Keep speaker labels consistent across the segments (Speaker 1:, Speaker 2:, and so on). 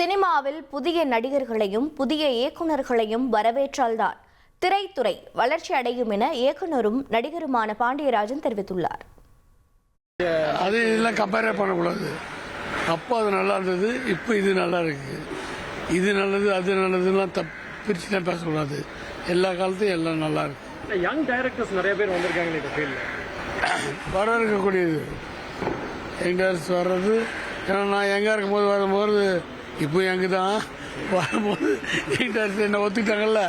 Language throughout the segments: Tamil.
Speaker 1: சினிமாவில் புதிய நடிகர்களையும் புதிய இயக்குனர்களையும் வரவேற்றால்தான். திரைத்துறை வளர்ச்சி அடையும் என இயக்குனரும் நடிகருமான பாண்டியராஜன் தெரிவித்துள்ளார்.
Speaker 2: அது இதெல்லாம் கம்பேரே பண்ணக்கூடாது. அப்போ அது நல்லா இருந்தது இப்போ இது நல்லா இருக்கு. இது நல்லது அது நல்லதுலாம் தப் பிரிச்சுலாம் பேசக்கூடாது. எல்லா காலத்தையும் எல்லாம் நல்லா இருக்கு.
Speaker 3: யங் டைரக்டர்ஸ் நிறைய பேர் வந்திருக்காங்க இந்த ஃபீல்டில்
Speaker 2: வர இருக்கக்கூடியது. யங்டர்ஸ் வர்றது ஏன்னா நான் எங்கே இருக்கும்போது வரும்போது இப்போ எங்க தான் வரும்போது யங்டர்ஸ் என்ன ஒத்துக்கிட்டாங்கல்ல?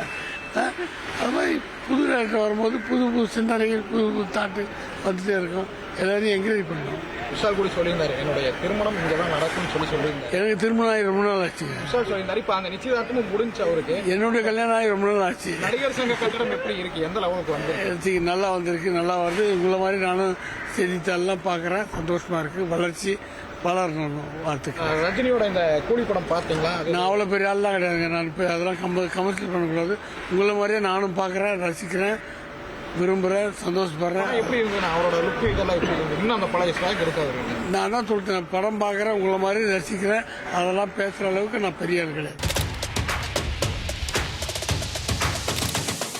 Speaker 2: அது மாதிரி புது டேரக்டர் வரும்போது புது புது சிந்தனைகள் புது புது தாட்டு வந்துட்டே இருக்கும். எல்லாரையும் என்கரேஜ் பண்ணணும்.
Speaker 4: விஷால் கூட சொல்லியிருந்தாரு என்னுடைய திருமணம் இங்க தான் நடக்கும்னு சொல்லி சொல்லியிருந்தாரு.
Speaker 2: எனக்கு திருமணம் ஆகி ரொம்ப நாள் ஆச்சுங்க
Speaker 4: விஷால் சொல்லியிருந்தாரு இப்ப அங்க நிச்சயதார்த்தமும் முடிஞ்சு அவருக்கு
Speaker 2: என்னுடைய கல்யாணம் ஆகி ரொம்ப நாள் ஆச்சு.
Speaker 4: நடிகர் சங்க கட்டடம் எப்படி இருக்கு? எந்த லெவலுக்கு வந்து
Speaker 2: நல்லா வந்திருக்கு நல்லா வருது. உங்களை மாதிரி நானும் செய்தித்தாள்லாம் பார்க்குறேன். சந்தோஷமா இருக்கு. வளர்ச்சி வளரணும் வாழ்த்துக்கள்.
Speaker 4: ரஜினியோட இந்த கூலி படம் பாத்தீங்களா அது
Speaker 2: நான் அவ்வளோ பெரிய ஆள்லாம் கிடையாதுங்க. நான் இப்போ அதெல்லாம் கம்ப கமர்ஷியல் பண்ணக்கூடாது. உங்களை மாதிரியே நானும் பார்க்குறேன் ரசிக்கிறேன் விரும்புகிறேன் சந்தோஷப்படுறேன்.
Speaker 4: எப்படி இருந்தது அவரோட லுக் இதெல்லாம் எப்படி இன்னும் அந்த பழைய ஸ்டாக் இருக்கு அவருக்கு?
Speaker 2: நான் தான் சொல்லிட்டேன் படம் பார்க்குறேன் உங்களை மாதிரி ரசிக்கிறேன். அதெல்லாம் பேசுகிற அளவுக்கு நான் பெரிய ஆள் கிடையாது.